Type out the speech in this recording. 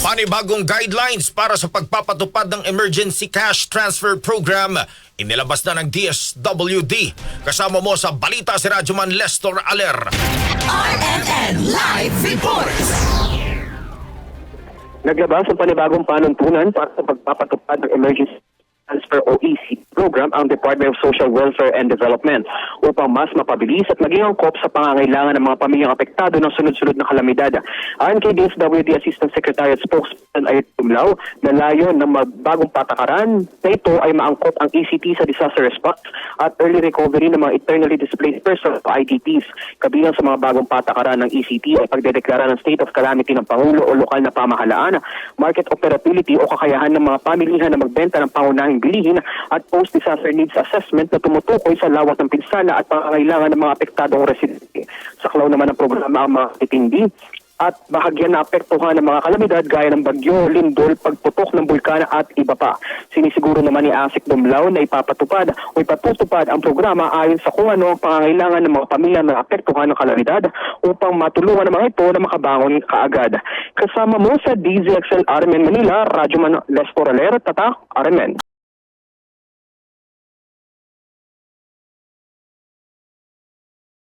Panibagong guidelines para sa pagpapatupad ng Emergency Cash Transfer Program inilabas na ng DSWD. Kasama mo sa balita si Radyoman Lestor Aler. RMN Live Reports. Naglabas ang panibagong panuntunan para sa pagpapatupad ng Emergency Transfer o EC program ang Department of Social Welfare and Development upang mas mapabilis at maging angkop sa pangangailangan ng mga pamilyang apektado ng sunod-sunod na kalamidad. Ayon kay DSWD Assistant Secretary at Spokesman Ayat Tumlaw, na layon ng bagong patakaran na ito ay maangkop ang ECT sa disaster response at early recovery ng mga internally displaced persons o IDPs. Kabilang sa mga bagong patakaran ng ECT ay pagdedeklara ng state of calamity ng Pangulo o lokal na pamahalaan, market operability o kakayahan ng mga pamilihan na magbenta ng pangunahing bilihin at post-disaster needs assessment na tumutukoy sa lawak ng pinsala at pangangailangan ng mga apektadong residente. Saklaw naman ng programa ang mga titindi at bahagyan na apektuhan ng mga kalamidad gaya ng bagyo, lindol, pagputok ng bulkan at iba pa. Sinisiguro naman ni Asik Dumlao na ipapatupad o ipatutupad ang programa ayon sa kung ano ang pangangailangan ng mga pamilya na apektuhan ng kalamidad upang matulungan ng mga ito na makabangon kaagad. Kasama mo sa DZXL Armen Manila, Radyo Man Lestor Aler, Tata, Armen.